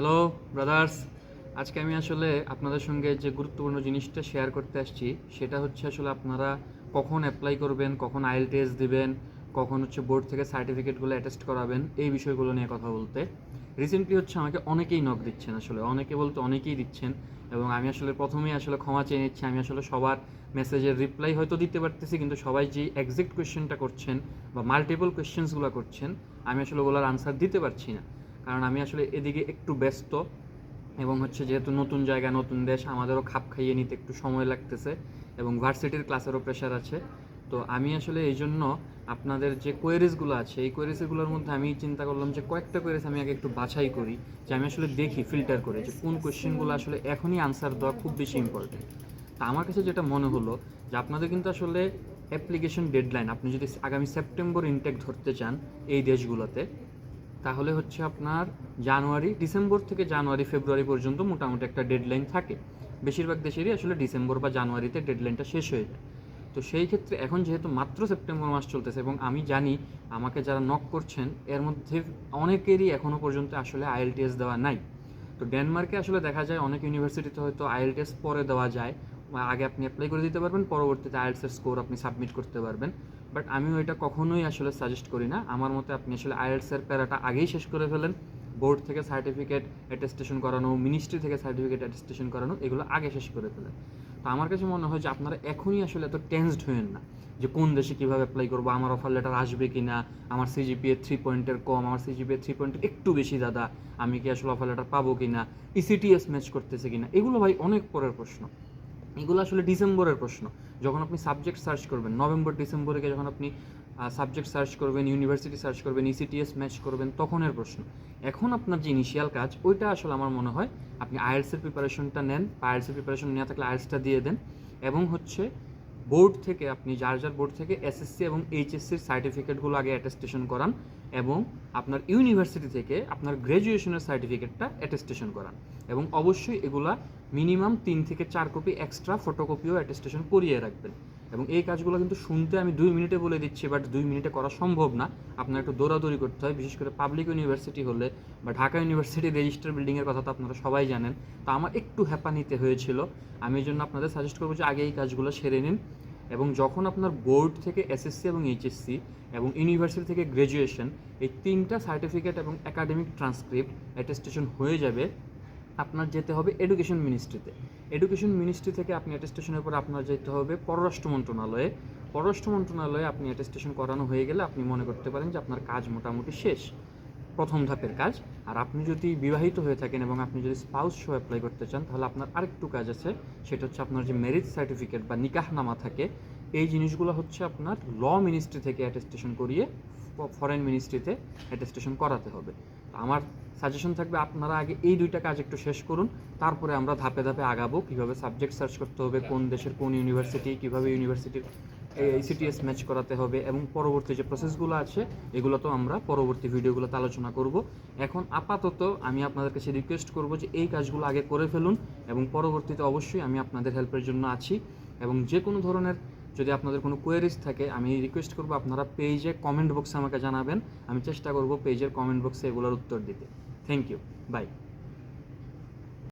Hello brothers আজকে আমি আসলে আপনাদের সঙ্গে যে গুরুত্বপূর্ণ জিনিসটা শেয়ার করতে আসছি, সেটা হচ্ছে আসলে আপনারা কখন অ্যাপ্লাই করবেন, কখন আইল টেস্ট দিবেন, কখন হচ্ছে বোর্ড থেকে সার্টিফিকেটগুলো অ্যাটেস্ট করাবেন, এই বিষয়গুলো নিয়ে কথা বলতে। রিসেন্টলি হচ্ছে আমাকে অনেকেই নক দিচ্ছেন আসলে, অনেকে বলতে অনেকেই দিচ্ছেন এবং আমি আসলে প্রথমেই আসলে ক্ষমা চেয়ে নিচ্ছি, আমি আসলে সবার মেসেজের রিপ্লাই হয়তো দিতে পারতেছি, কিন্তু সবাই যে এক্সাক্ট কোয়েশ্চেনটা করছেন বা মাল্টিপল কোয়েশ্চেন্সগুলো করছেন, আমি আসলে ওগুলোর আনসার দিতে পারছি না। কারণ আমি আসলে এদিকে একটু ব্যস্ত এবং হচ্ছে যেহেতু নতুন জায়গা, নতুন দেশ, আমাদেরও খাপ খাইয়ে নিতে একটু সময় লাগতেছে এবং ভার্সিটির ক্লাসেরও প্রেশার আছে। তো আমি আসলে এই জন্য আপনাদের যে কোয়েরিজগুলো আছে, এই কোয়েরিজগুলোর মধ্যে আমি চিন্তা করলাম যে কয়েকটা কোয়েরিজ আমি আগে একটু বাছাই করি, যে আমি আসলে দেখি ফিল্টার করে যে কোন কোয়েশ্চেনগুলো আসলে এখনই আনসার দেওয়া খুব বেশি ইম্পর্টেন্ট তা আমার কাছে যেটা মনে হলো যে আপনাদের কিন্তু আসলে অ্যাপ্লিকেশন ডেডলাইন আপনি যদি আগামী সেপ্টেম্বর ইনটেক ধরতে চান এই দেশগুলোতে তাহলে হচ্ছে আপনার জানুয়ারি, ডিসেম্বর থেকে জানুয়ারি, ফেব্রুয়ারি পর্যন্ত মোটামুটি একটা ডেডলাইন থাকে। বেশিরভাগ দেশেরই আসলে ডিসেম্বর বা জানুয়ারিতে ডেডলাইনটা শেষ হয়ে যায়। তো সেই ক্ষেত্রে এখন যেহেতু মাত্র সেপ্টেম্বর মাস চলতেছে এবং আমি জানি আমাকে যারা নক করছেন, এর মধ্যে অনেকেরই এখনও পর্যন্ত আসলে আইএলটিএস দেওয়া নাই। তো ডেনমার্কে আসলে দেখা যায় অনেক ইউনিভার্সিটিতে হয়তো আইএলটিএস পরে দেওয়া যায়। আগে আপনি অ্যাপ্লাই করে দিতে পারবেন, পরবর্তীতে আইএলসের স্কোর আপনি সাবমিট করতে পারবেন। বাট আমিও এটা কখনোই আসলে সাজেস্ট করি না। আমার মতে আপনি আসলে আইএলসের প্যারাটা আগেই শেষ করে ফেলেন। বোর্ড থেকে সার্টিফিকেট অ্যাটেস্টেশন করানো মিনিস্ট্রি থেকে সার্টিফিকেট অ্যাটেস্টেশন করানো, এগুলো আগে শেষ করে ফেলেন। তো আমার কাছে মনে হয় যে আপনারা এখনই আসলে এত টেন্সড হয়েন না যে কোন দেশে কীভাবে অ্যাপ্লাই করব, আমার অফার লেটার আসবে কি না আমার সিজিপিএ থ্রি পয়েন্টের কম, আমার সিজিপিএ থ্রি পয়েন্টের একটু বেশি দাদা, আমি কি আসলে অফার লেটার পাবো কি না ইসিটিএস ম্যাচ করতেছে কি না এগুলো ভাই অনেক পরের প্রশ্ন। এগুলো আসলে ডিসেম্বরের প্রশ্ন। যখন আপনি সাবজেক্ট সার্চ করবেন, নভেম্বর, ডিসেম্বরে যখন আপনি সাবজেক্ট সার্চ করবেন ইউনিভার্সিটি সার্চ করবেন ইসিটিএস ম্যাচ করবেন, তখনের প্রশ্ন। এখন আপনার যে ইনিশিয়াল কাজ, ওইটা আসলে আমার মনে হয় আপনি আইএলসের প্রিপারেশনটা নেন, বা আইএলসের প্রিপারেশন নেওয়া থাকলে আইএলসটা দিয়ে দেন, এবং হচ্ছে বোর্ড থেকে আপনি, যার যার বোর্ড থেকে এসএসসি এবং এইচএসসির সার্টিফিকেটগুলো আগে অ্যাটেস্টেশন করান এবং আপনার ইউনিভার্সিটি থেকে আপনার গ্র্যাজুয়েশনের সার্টিফিকেটটা অ্যাটেস্টেশন করান এবং অবশ্যই এগুলা মিনিমাম তিন থেকে চার কপি এক্সট্রা ফটোকপিও অ্যাটেস্টেশন করিয়ে রাখবেন। এবং এই কাজগুলো কিন্তু শুনতে আমি দুই মিনিটে বলে দিচ্ছি বাট দুই মিনিটে করা সম্ভব না। আপনার একটু দৌড়াদৌড়ি করতে হয়, বিশেষ করে পাবলিক ইউনিভার্সিটি হলে বা ঢাকা ইউনিভার্সিটি রেজিস্টার বিল্ডিংয়ের কথা তো আপনারা সবাই জানেন। তো আমার একটু হ্যাপা নিতে হয়েছিল। আমি এই জন্য আপনাদের সাজেস্ট করব যে আগে এই কাজগুলো সেরে নিন এবং যখন আপনার বোর্ড থেকে এসএসসি এবং এইচএসসি এবং ইউনিভার্সিটি থেকে গ্র্যাজুয়েশন এই তিনটা সার্টিফিকেট এবং একাডেমিক ট্রান্সক্রিপ্ট অ্যাটেস্টেশন হয়ে যাবে আপনার যেতে হবে এডুকেশন মিনিস্ট্রিতে। এডুকেশন মিনিস্ট্রি থেকে আপনি অ্যাটেস্টেশনের পর আপনার যেতে হবে পররাষ্ট্র মন্ত্রণালয়ে। পররাষ্ট্র মন্ত্রণালয়ে আপনি অ্যাটেস্টেশন করানো হয়ে গেলে আপনি মনে করতে পারেন যে আপনার কাজ মোটামুটি শেষ, প্রথম ধাপের কাজ। আর আপনি যদি বিবাহিত হয়ে থাকেন এবং আপনি যদি স্পাউস শো অ্যাপ্লাই করতে চান, তাহলে আপনার আরেকটু কাজ আছে। সেটা হচ্ছে আপনার যে মেরিট সার্টিফিকেট বা নিকাহনামা থাকে, এই জিনিসগুলো হচ্ছে আপনার ল মিনিস্ট্রি থেকে অ্যাটেস্টেশন করিয়ে ফরেন মিনিস্ট্রিতে অ্যাটেস্টেশন করাতে হবে। আমার সাজেশন থাকবে আপনারা আগে এই দুইটা কাজ একটু শেষ করুন, তারপরে আমরা ধাপে ধাপে আগাবো কীভাবে সাবজেক্ট সার্চ করতে হবে, কোন দেশের কোন ইউনিভার্সিটি কীভাবে ইউনিভার্সিটির সিটিএস ম্যাচ করাতে হবে এবং পরবর্তী যে প্রসেসগুলো আছে, এগুলো তো আমরা পরবর্তী ভিডিওগুলোতে আলোচনা করব। এখন আপাতত আমি আপনাদের কাছে রিকোয়েস্ট করব যে এই কাজগুলো আগে করে ফেলুন এবং পরবর্তীতে অবশ্যই আমি আপনাদের হেল্পের জন্য আছি এবং যে কোনো ধরনের যদি আপনাদের কোনো কোয়েরিজ থাকে, আমি রিকোয়েস্ট করব আপনারা পেজে কমেন্ট বক্সে আমাকে জানাবেন, আমি চেষ্টা করব পেজের কমেন্ট বক্সে এগুলোর উত্তর দিতে। Thank you by